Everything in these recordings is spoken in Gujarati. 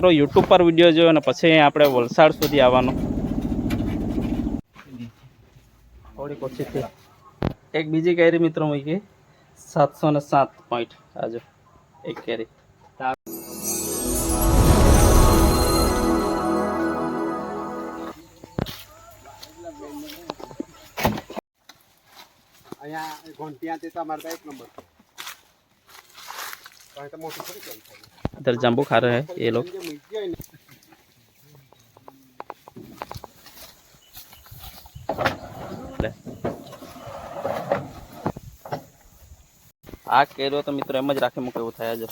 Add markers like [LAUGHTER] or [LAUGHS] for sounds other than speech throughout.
મિત્રો યુટ્યુબ પર વીડિયો જોયો અને પછી આપણે વલસાડ સુધી આવવાનું. થોડીક ઓછી થઈ. એક બીજી કેરી મિત્રો મૂકી. સાતસો ને સાત પોઈન્ટ આજો એક કેરી. અહીંયા ઘોંટિયાથી તમારે એક નંબર. इधर जाम्बू खा रहे हैं ये लोग જે મૂકી હોય ને લે. આ કેરો તો મિત્રો એમ જ રાખી મૂકે એવું થાય જો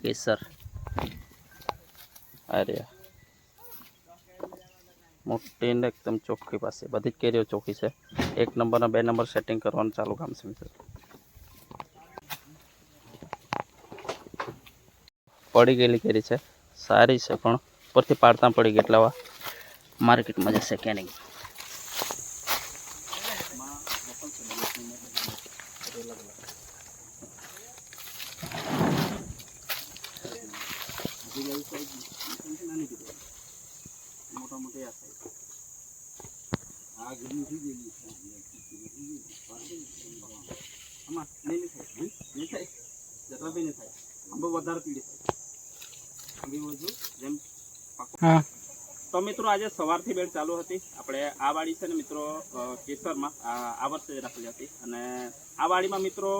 કેસર અરે મોટી ને એકદમ ચોખ્ખી પાસે બધી જ કેરીઓ ચોખ્ખી છે એક નંબર અને બે નંબર સેટિંગ કરવાનું ચાલુ કામ છે મિત્રો પડી ગયેલી કેરી છે. સારી છે પણ ઉપરથી પાડતા પડી ગઈ એટલે આવા માર્કેટમાં જશે કેનિંગ મોટા મોટી આ આમાં નહીં નહીં થાય નહીં થાય? જરા બી નહીં થાય. આંબો વધારે પીડી થાય. આંબી વધુ જેમ હા. તો મિત્રો આજે સવારથી બેડ ચાલુ હતી. આપણે આ વાડી છે ને મિત્રો કેસરમાં આ વર્ષે રાખેલી હતી. અને આ વાડીમાં મિત્રો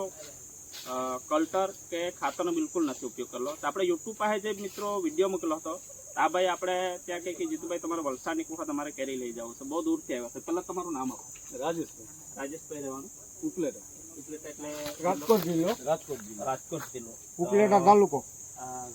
કલ્ટર કે ખાતરનો બિલકુલ નથી ઉપયોગ કરેલો. તો આપણે યુટ્યુબ પાસે જે મિત્રો વીડિયો મોકલો હતો આ ભાઈ આપણે ત્યાં કહે કે જીતુભાઈ તમારે વલસાડની કુખા તમારે કેરી લઈ જવું છે. બહુ દૂરથી આવ્યા છે. પહેલાં તમારું નામ આપો. રાજેશભાઈ. રાજેશભાઈ રહેવાનું? ઉપલેટા. ઉપલેટા એટલે રાજકોટ જિલ્લો. રાજકોટ જિલ્લો. રાજકોટ જિલ્લો. ઉપલેટા તાલુકો.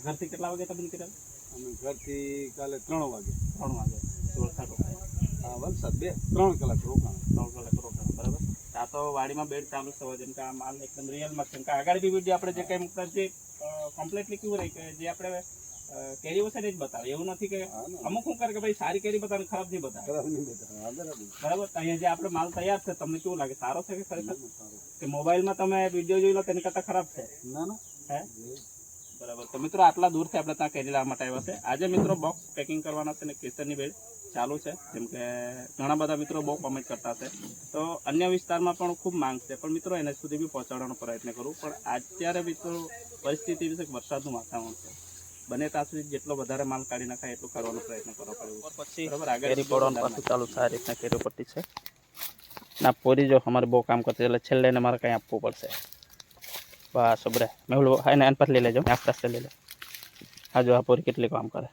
ઘરથી કેટલા વાગે તમે નીકળ્યા? અમે ઘરથી કાલે ત્રણ વાગે. ત્રણ વાગે. વલસાડ રોકાયા. વલસાડ બે ત્રણ કલાક રોકાણ ત્રણ કલાક રોકાણ બરાબર? આ તો વાડીમાં બેડ ચાલુ છે જેમ કે આ માલ એકદમ રિયલમાં છે. કે આગળ બી વીડિયો આપણે જે કંઈ મૂકતા જે કમ્પ્લીટલી કેવું રહી કે જે આપણે કેરી ને જ બતાવે. એવું નથી કે અમુક શું કરે કે ભાઈ સારી કેરી બતાવે ખરાબ નહીં બતાવે. બરાબર. અહીંયા જે આપણે માલ તૈયાર છે તમને કેવું લાગે? સારો છે કે ખરેખર? કે મોબાઈલમાં તમે વીડિયો જોઈ લો તેની કરતાં ખરાબ છે? ના ના. હે? બરાબર. તો મિત્રો આટલા દૂરથી આપણે ત્યાં કેરી લાવવા માટે આવ્યા છે. આજે મિત્રો બોક્સ પેકિંગ કરવાના છે ને કેસરની બેડ ચાલુ છે. જેમ કે ઘણા બધા મિત્રો બહુ કોમેન્ટ કરતા છે તો અન્ય વિસ્તારમાં પણ ખૂબ માંગ છે. પણ મિત્રો એને સુધી બી પહોંચાડવાનો પ્રયત્ન કરું. પણ અત્યારે મિત્રો પરિસ્થિતિ વિશે વરસાદનું વાતાવરણ છે. બને ત્યાં સુધી જેટલો વધારે માલ કાઢી નાખાય એટલું કરવાનો પ્રયત્ન કરવો પડે પછી બરાબર? આગળ ચાલુ છે. આ રીતના કેરી પડતી છે. ના પોરી જો અમારે બહુ કામ કરતી એટલે છેલ્લે એને મારે કંઈ આપવું પડશે. બસ બરે મેહુલ હા એને પર લઈ લેજો આસ્તે આસ્તે લઈ લે. આ જો આ પૂરી કેટલી કામ કરે.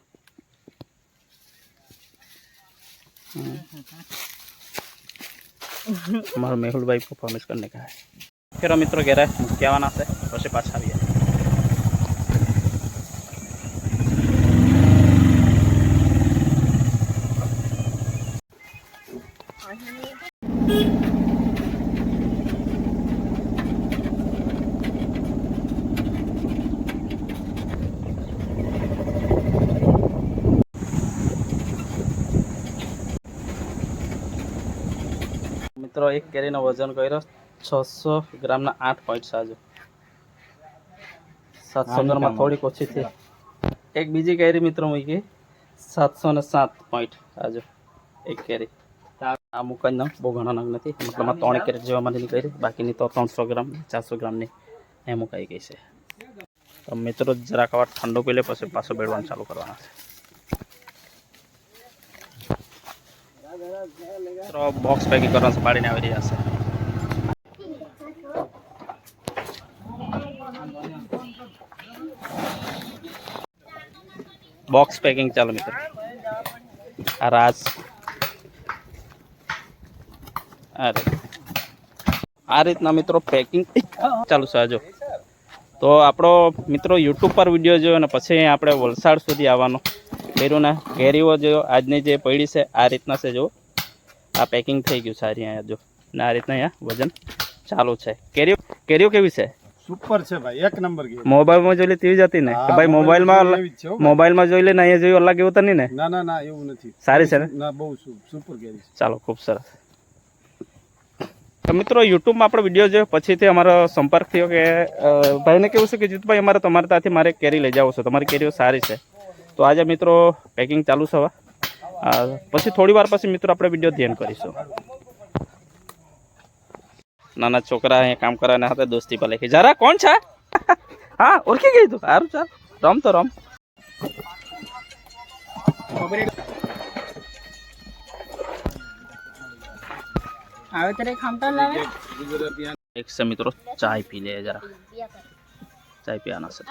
મારો મેહુલભાઈ પરફોર્મન્સ કરને કહે ફેરો મિત્રો ઘેરે મૂકી આવવાના છે, પછી પાછા આવીએ. મિત્રો એક કેરીનો વજન કર્યો છસો ગ્રામના આઠ પોઈન્ટ સાજો સાતસો ગ્રામમાં થોડીક ઓછી થઈ એક બીજી કેરી મિત્રો મૂકી સાતસો ને સાત પોઈન્ટ આજો એક કેરી. આ મુકાઈ નામ બહુ ઘણા નામ નથી મતલબ આ ત્રણ કેરેટ જેવા માટેની કરી બાકીની તો ત્રણસો ગ્રામ ચારસો ગ્રામની એ મુકાઈ ગઈ છે. તો મિત્રો જરાક વાર ઠંડો પી લે પછી પાછો બેડવાનું ચાલુ કરવાના છે. મિત્રો બોક્સ પેકિંગ કરવાનું પાડીને આવી રહ્યા છે. બોક્સ પેકિંગ ચાલો મિત્રો. આ રાજ. અરે આ રીતના મિત્રો પેકિંગ ચાલુ છે હજુ. તો આપણો મિત્રો યુટ્યુબ પર વીડિયો જોયો અને પછી આપણે વલસાડ સુધી આવવાનો. કર્યું ને કેરીઓ જો આજની જે પડી છે આ રીતના છે જો. આ પેકિંગ થઈ ગયું સારી અહીંયા જો. ને આ રીતના અહીંયા વજન ચાલુ છે. કેરીઓ કેરીઓ કેવી છે? સુપર છે ભાઈ એક નંબર ગેમ મોબાઈલમાં જોઈ લે તેવી જ હતી ને? ભાઈ મોબાઈલમાં. મોબાઈલમાં જોઈ લે ને અહીંયા જોયું અલગ એવું તો નહીં ને? ના ના ના એવું નથી. સારી છે ને? ના બહુ સુપર ગેરી ચાલો ખૂબ સરસ. તો મિત્રો યુટ્યુબમાં આપણો વીડિયો જોયો. પછીથી અમારો સંપર્ક થયો કે ભાઈને કેવું છે કે જીતભાઈ અમારે તમારે ત્યાંથી મારે કેરી લઈ જાવ છો. તમારી કેરીઓ સારી છે. તો આજે મિત્રો પેકિંગ ચાલુ છે હવે. આ પછી થોડી વાર પછી મિત્રો આપણે વીડિયો ધ્યાન કરીશું. નાના છોકરા અહીંયા કામ કરવાના હાથે દોસ્તી પર લખી. જરા કોણ છે? [LAUGHS] હા ઓળખી ગઈ તું. સારું ચાલ. રમ તો રમ. આવે ત્યારે ખામટા લાવે એક છે મિત્રો ચાય પી લે જરા. ચાય પીવાના છે.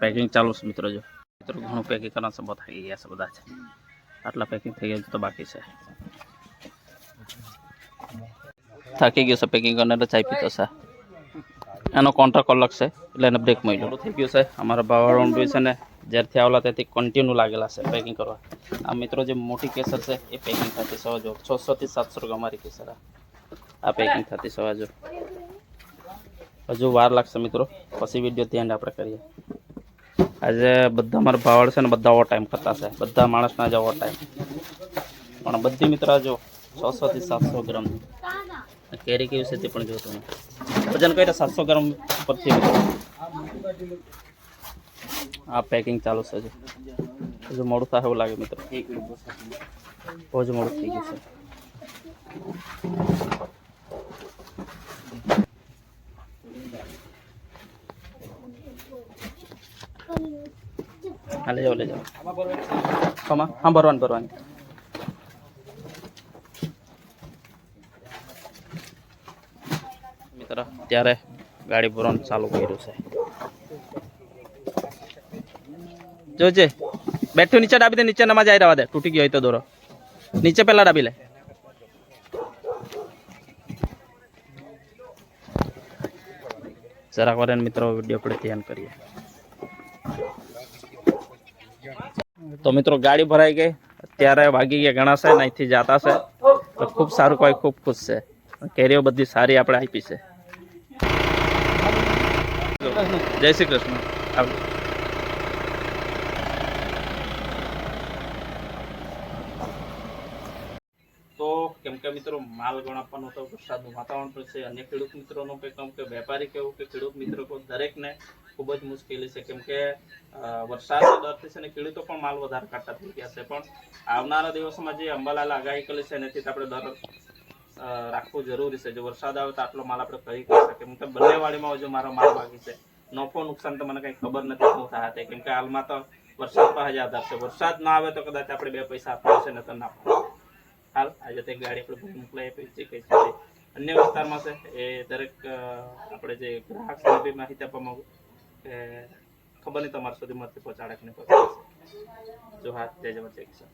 પેકિંગ ચાલુ છે મિત્રો જો. મિત્રો ઘણું પેકિંગ કરવાના બહુ થાકી ગયા છે, બધા છે. આટલા પેકિંગ થઈ ગયા તો બાકી છે. થાકી ગયો છે પેકિંગ કરીને એટલે ચાય પીતો છે. એનો કોન્ટ્રાક્ટ અલગ છે, એટલે એને બ્રેક મળ્યો. થઈ ગયું છે. અમારા ભાવાળું બી છે ને, જ્યારથી આવેલા ત્યાંથી કન્ટિન્યુ લાગેલા છે પેકિંગ કરવા. આ મિત્રો જે મોટી કેસર છે, એ પેકિંગ થતી જો. છસોથી સાતસો રૂપિયા અમારી કેસર આ. પેકિંગ થતી જો. હજુ વાર લાગશે મિત્રો. પછી વીડિયો ધ્યાન આપણે કરીએ. આજે બધા મારા ભાવડ છે ને બધા ઓવર ટાઈમ કરતા છે. બધા માણસના જ ઓવર ટાઈમ પણ બધી મિત્ર જો છસો થી સાતસો ગ્રામ. કેરી કેવી છે તે પણ જો તમે. વજન કર્યા સાતસો ગ્રામ પરથી મિત્રો. આ પેકિંગ ચાલુ છે હજુ. હજુ મોડું થાય એવું લાગે મિત્રો. બહુ જ મોડું થઈ ગયું છે. હા લઈ જાઓ લઈ જાઓ કમા હા ભરવાની ભરવાની. મિત્ર ત્યારે ગાડી ભરવાનું ચાલુ કર્યું છે. જોજે બેઠું નીચે ડાબી દે નીચે નમા જાય રહેવા દે. તૂટી ગયો હોય તો દોરો. નીચે પહેલા ડાબી લે. જરાક વાર મિત્રો વીડિયો આપણે ધ્યાન કરીએ. તો મિત્રો ગાડી ભરાઈ ગઈ. અત્યારે વાગી ગયા ઘણા છે અહીંથી જતા છે. તો ખૂબ સારું કોઈ ખૂબ ખુશ છે. કેરીઓ બધી સારી આપણે આપી છે. જય શ્રી કૃષ્ણ. તો કેમ કે મિત્રો, માલ ગણ આપવાનો હતો વરસાદનું વાતાવરણ પણ છે. અન્ય ખેડૂત મિત્રોનો કે કેમ કે વેપારી કેવું કે ખેડૂત મિત્રો દરેકને ખૂબ જ મુશ્કેલી છે. કેમ કે વરસાદના દરથી છે ને ખેડૂતો પણ માલ વધારે કાઢતા થઈ ગયા છે. પણ આવનારા દિવસોમાં જે અંબાલાલ આગાહી કરી છે એનાથી આપણે દર રાખવું જરૂરી છે. જો વરસાદ આવે તો આટલો માલ આપણે કરી કરી શકીએ કે બંને વાડીમાં જો મારો માલ બાકી છે, નફો નુકસાન તો મને કંઈ ખબર નથી શું થયા તે. કેમ કે હાલમાં તો વરસાદ પર જ આધાર છે. વરસાદ ના આવે તો કદાચ આપણે બે પૈસા આપવા છે ને તો ના હાલ, આજે તે ગાડી આપણે ભરી મોકલાઈ આપી છે, કઈ અન્ય વિસ્તારમાં છે, એ દરેક આપણે જે ગ્રાહક છે માહિતી આપવા માંગુ કે ખબર નહીં તમારા સુધી મતથી પહોંચાડે કે નહીં પહોંચાડે. જો હા જય જય કિસાન.